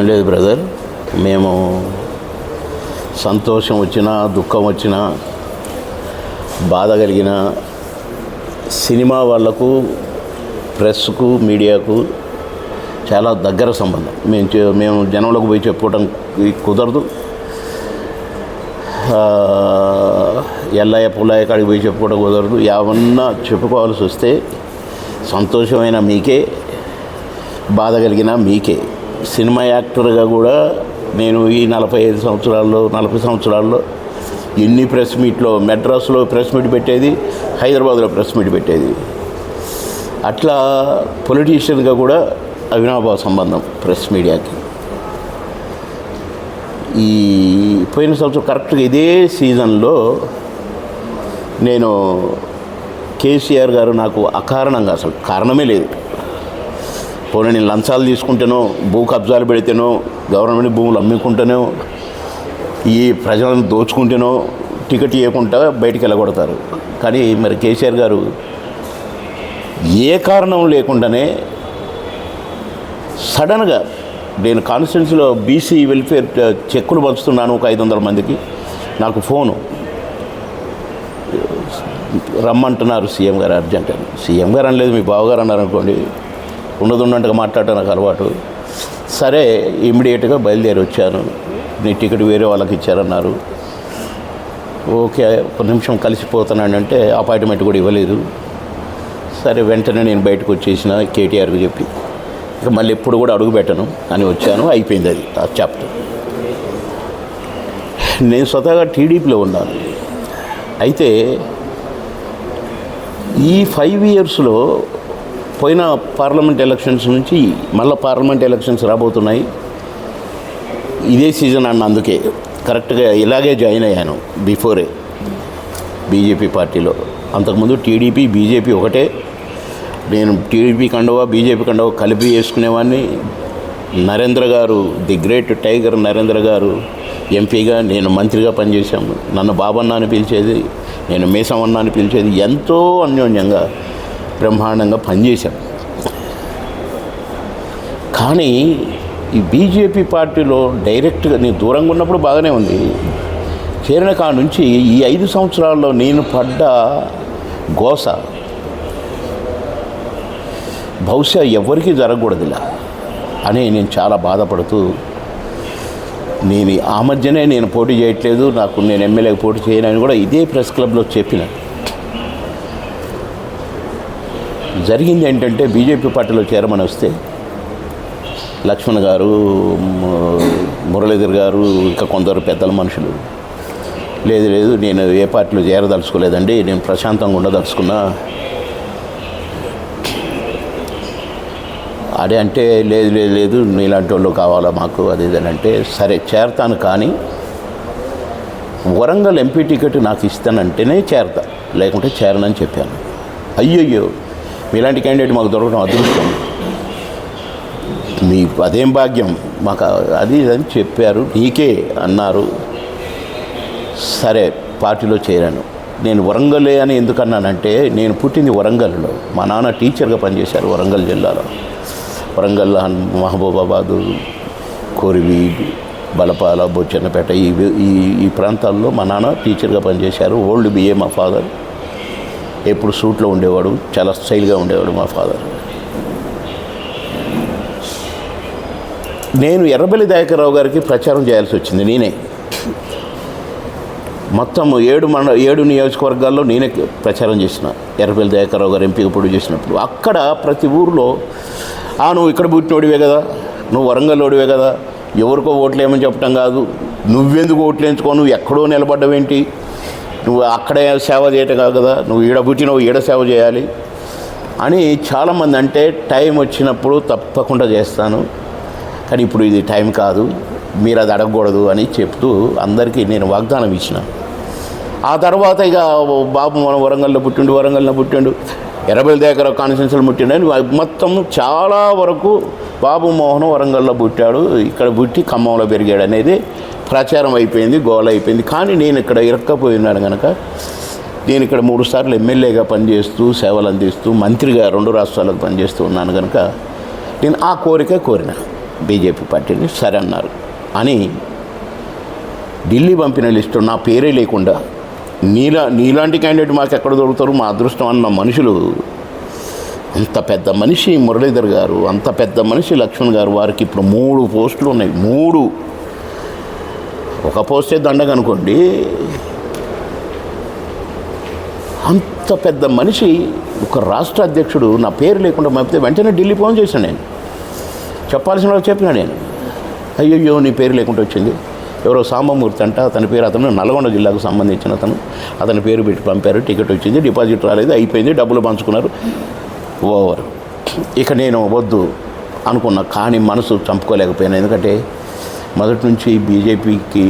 ఏం లేదు బ్రదర్. మేము సంతోషం వచ్చినా దుఃఖం వచ్చినా బాధ కలిగిన సినిమా వాళ్ళకు ప్రెస్కు మీడియాకు చాలా దగ్గర సంబంధం. మేము మేము జనంలోకి పోయి చెప్పుకోవటం కుదరదు. ఎల్లయ్య పుల్లయ్య కాడికి పోయి చెప్పుకోవడం కుదరదు. ఏమన్నా చెప్పుకోవాల్సి వస్తే సంతోషమైన మీకే బాధ కలిగిన మీకే. సినిమా యాక్టర్గా కూడా నేను ఈ నలభై ఐదు సంవత్సరాల్లో నలభై సంవత్సరాల్లో ఎన్ని ప్రెస్ మీట్లో మెడ్రాస్లో ప్రెస్ మీట్ పెట్టేది హైదరాబాద్లో ప్రెస్ మీట్ పెట్టేది. అట్లా పొలిటీషియన్గా కూడా అవినాభావ సంబంధం ప్రెస్ మీడియాకి. ఈ పోయిన సంవత్సరం కరెక్ట్గా ఇదే సీజన్లో నేను కేసీఆర్ గారు నాకు అకారణంగా అసలు కారణమే లేదు. పోనీ నేను లంచాలు తీసుకుంటేనో భూ కబ్జాలు పెడితేనో గవర్నమెంట్ భూములు అమ్ముకుంటేనో ఈ ప్రజలను దోచుకుంటేనో టికెట్ ఇవ్వకుండా బయటికి వెళ్ళగొడతారు. కానీ మరి కేసీఆర్ గారు ఏ కారణం లేకుండానే సడన్గా నేను కాన్స్టిట్యున్సీలో బీసీ వెల్ఫేర్ చెక్కులు పంచుతున్నాను ఒక ఐదు వందల మందికి. నాకు ఫోను. రమ్మంటున్నారు సీఎం గారు అర్జెంట్ అని. సీఎం గారు అనలేదు మీ బావగారు అన్నారు అనుకోండి ఉండదు ఉన్నట్టుగా మాట్లాడటం నాకు అలవాటు. సరే ఇమ్మీడియట్గా బయలుదేరి వచ్చాను. నీ టికెట్ వేరే వాళ్ళకి ఇచ్చారన్నారు. ఓకే ఒక నిమిషం కలిసిపోతున్నానంటే అపాయింట్మెంట్ కూడా ఇవ్వలేదు. సరే వెంటనే నేను బయటకు వచ్చేసిన కేటీఆర్కి చెప్పి ఇక మళ్ళీ ఎప్పుడు కూడా అడుగు పెట్టను అని వచ్చాను. అయిపోయింది అది ఆ చాప్టర్. నేను స్వతహాగా టీడీపీలో ఉన్నాను. అయితే ఈ ఫైవ్ ఇయర్స్లో పోయిన పార్లమెంట్ ఎలక్షన్స్ నుంచి మళ్ళీ పార్లమెంట్ ఎలక్షన్స్ రాబోతున్నాయి. ఇదే సీజన్ అన్న అందుకే. కరెక్ట్గా ఇలాగే జాయిన్ అయ్యాను బిఫోరే బీజేపీ పార్టీలో. అంతకుముందు టీడీపీ బీజేపీ ఒకటే. నేను టీడీపీ కండవా బీజేపీ కండవా కలిపి వేసుకునేవాడిని నరేంద్ర గారు ది గ్రేట్ టైగర్ నరేంద్ర గారు ఎంపీగా నేను మంత్రిగా పనిచేశాము. నన్ను బాబన్న అని పిలిచేది నేను మీసమన్న అని పిలిచేది ఎంతో అన్యోన్యంగా బ్రహ్మాండంగా పనిచేశాం. కానీ ఈ బీజేపీ పార్టీలో డైరెక్ట్గా నేను దూరంగా ఉన్నప్పుడు బాగానే ఉంది. చేరిన కాడ నుంచి ఈ ఐదు సంవత్సరాల్లో నేను పడ్డ గోస బహుశా ఎవరికీ జరగకూడదులా అని నేను చాలా బాధపడుతూ నేను ఆ మధ్యనే నేను పోటీ చేయట్లేదు నాకు నేను ఎమ్మెల్యేకి పోటీ చేయనని కూడా ఇదే ప్రెస్ క్లబ్లో చెప్పిన. జరిగింది ఏంటంటే బీజేపీ పార్టీలో చేరమని వస్తే లక్ష్మణ్ గారు మురళీధర్ గారు ఇంకా కొందరు పెద్దల మనుషులు. లేదు లేదు నేను ఏ పార్టీలో చేరదలుచుకోలేదండి నేను ప్రశాంతంగా ఉండదలుచుకున్నా. అదే అంటే లేదు లేదు లేదు నీలాంటి వాళ్ళు కావాలా మాకు అది ఇది అంటే సరే చేరతాను కానీ వరంగల్ ఎంపీ టికెట్ నాకు ఇస్తానంటేనే చేరతా లేకుంటే చేరనని చెప్పాను. అయ్యయ్యో! మీలాంటి క్యాండిడేట్ మాకు దొరకడం అదృష్టం. మీ అదేం భాగ్యం? మాకు అది అని చెప్పారు. నీకే అన్నారు. సరే పార్టీలో చేరాను. నేను వరంగలే అని ఎందుకన్నానంటే నేను పుట్టింది వరంగల్లో. మా నాన్న టీచర్గా పనిచేశారు వరంగల్ జిల్లాలో. వరంగల్ మహబూబాబాదు కోరివి బలపాల బొచ్చన్నపేట ఈ ఈ ప్రాంతాల్లో మా నాన్న టీచర్గా పనిచేశారు. Old B A father. ఎప్పుడు సూట్లో ఉండేవాడు చాలా స్టైల్గా ఉండేవాడు మా ఫాదర్. నేను ఎర్రబెల్లి దయాకర్రావు గారికి ప్రచారం చేయాల్సి వచ్చింది నేనే. మొత్తం ఏడు మండ ఏడు నియోజకవర్గాల్లో నేనే ప్రచారం చేసిన ఎర్రబెల్లి దయాకర్రావు గారు ఎంపీగా పొడి చేసినప్పుడు. అక్కడ ప్రతి ఊరిలో ఆ నువ్వు ఇక్కడ పుట్టినోడివే కదా నువ్వు వరంగల్లోడివే కదా ఎవరికో ఓట్లేమని చెప్పడం చెప్పటం కాదు నువ్వెందుకు ఓట్లేంచుకో నువ్వు ఎక్కడో నిలబడ్డవేంటి నువ్వు అక్కడే సేవ చేయటం కాదు కదా నువ్వు ఈడ పుట్టినవు ఈడ సేవ చేయాలి అని చాలామంది అంటే టైం వచ్చినప్పుడు తప్పకుండా చేస్తాను. కానీ ఇప్పుడు ఇది టైం కాదు మీరు అది అడగకూడదు అని చెప్తూ అందరికీ నేను వాగ్దానం ఇచ్చిన. ఆ తర్వాత ఇక బాబు మన వరంగల్లో పుట్టిండు వరంగల్లో పుట్టిండు. ఎర్రబెల్ దగ్గర కాన్స్టిట్యూన్సీలు పుట్టిండు. అని మొత్తం చాలా వరకు బాబు మోహన్ వరంగల్లో పుట్టాడు. ఇక్కడ పుట్టి ఖమ్మంలో పెరిగాడు అనేది ప్రచారం అయిపోయింది గోల అయిపోయింది. కానీ నేను ఇక్కడ ఇరక్కపోయినాను కనుక నేను ఇక్కడ మూడు సార్లు ఎమ్మెల్యేగా పనిచేస్తూ సేవలు అందిస్తూ మంత్రిగా రెండు రాష్ట్రాలకు పనిచేస్తూ ఉన్నాను కనుక నేను ఆ కోరిక కోరిన. బీజేపీ పార్టీని సరే అన్నారు. అని ఢిల్లీ పంపిన లిస్టు నా పేరే లేకుండా నీలా నీలాంటి క్యాండిడేట్ మాకు ఎక్కడ దొరుకుతారు? మా అదృష్టం అన్న మనుషులు అంత పెద్ద మనిషి మురళీధర్ గారు అంత పెద్ద మనిషి లక్ష్మణ్ గారు వారికి ఇప్పుడు మూడు పోస్టులు ఉన్నాయి. మూడు. ఒక పోస్టే దండగనుకోండి అంత పెద్ద మనిషి ఒక రాష్ట్ర అధ్యక్షుడు నా పేరు లేకుండా పంపితే వెంటనే ఢిల్లీ ఫోన్ చేశాను నేను. చెప్పాల్సిన వాళ్ళు చెప్పినా నేను. అయ్యయ్యో నీ పేరు లేకుండా వచ్చింది. ఎవరో సాంబమూర్తి అంట అతని పేరు అతను నల్గొండ జిల్లాకు సంబంధించిన అతను. అతని పేరు పెట్టి పంపారు టికెట్ వచ్చింది డిపాజిట్ రాలేదు అయిపోయింది డబ్బులు పంచుకున్నారు. ఓవర్. ఇక నేను వద్దు అనుకున్నా కానీ మనసు చంపుకోలేకపోయాను. ఎందుకంటే మొదటి నుంచి బీజేపీకి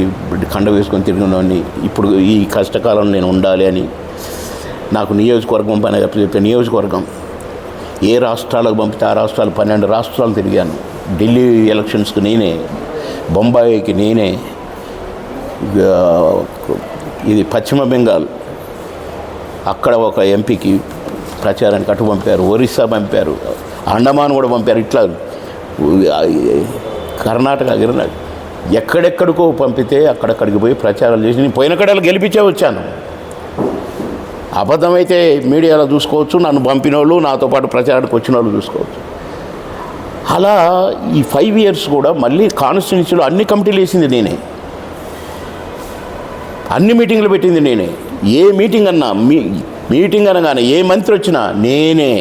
కండ వేసుకొని తిరిగినని ఇప్పుడు ఈ కష్టకాలం నేను ఉండాలి అని నాకు నియోజకవర్గం పని చెప్పి నియోజకవర్గం. ఏ రాష్ట్రాలకు పంపితే ఆ రాష్ట్రాలు పన్నెండు రాష్ట్రాలు తిరిగాను. ఢిల్లీ ఎలక్షన్స్కి నేనే బొంబాయికి నేనే ఇది పశ్చిమ బెంగాల్. అక్కడ ఒక ఎంపీకి ప్రచారానికి అటు పంపారు ఒరిస్సా పంపారు అండమాన్ కూడా పంపారు ఇట్లా కర్ణాటక ఎక్కడెక్కడికో పంపితే అక్కడక్కడికి పోయి ప్రచారాలు చేసి నేను పోయిన కడలు గెలిపించే వచ్చాను. అబద్ధమైతే మీడియాలో చూసుకోవచ్చు నన్ను పంపిన వాళ్ళు నాతో పాటు ప్రచారానికి వచ్చిన వాళ్ళు చూసుకోవచ్చు. అలా ఈ ఫైవ్ ఇయర్స్ కూడా మళ్ళీ కాన్స్టిట్యున్సీలో అన్ని కమిటీలు వేసింది నేనే. అన్ని మీటింగ్లు పెట్టింది నేనే. ఏ మీటింగ్ అన్నా మీ మీటింగ్ అనగానే ఏ మంత్రి వచ్చినా నేనే.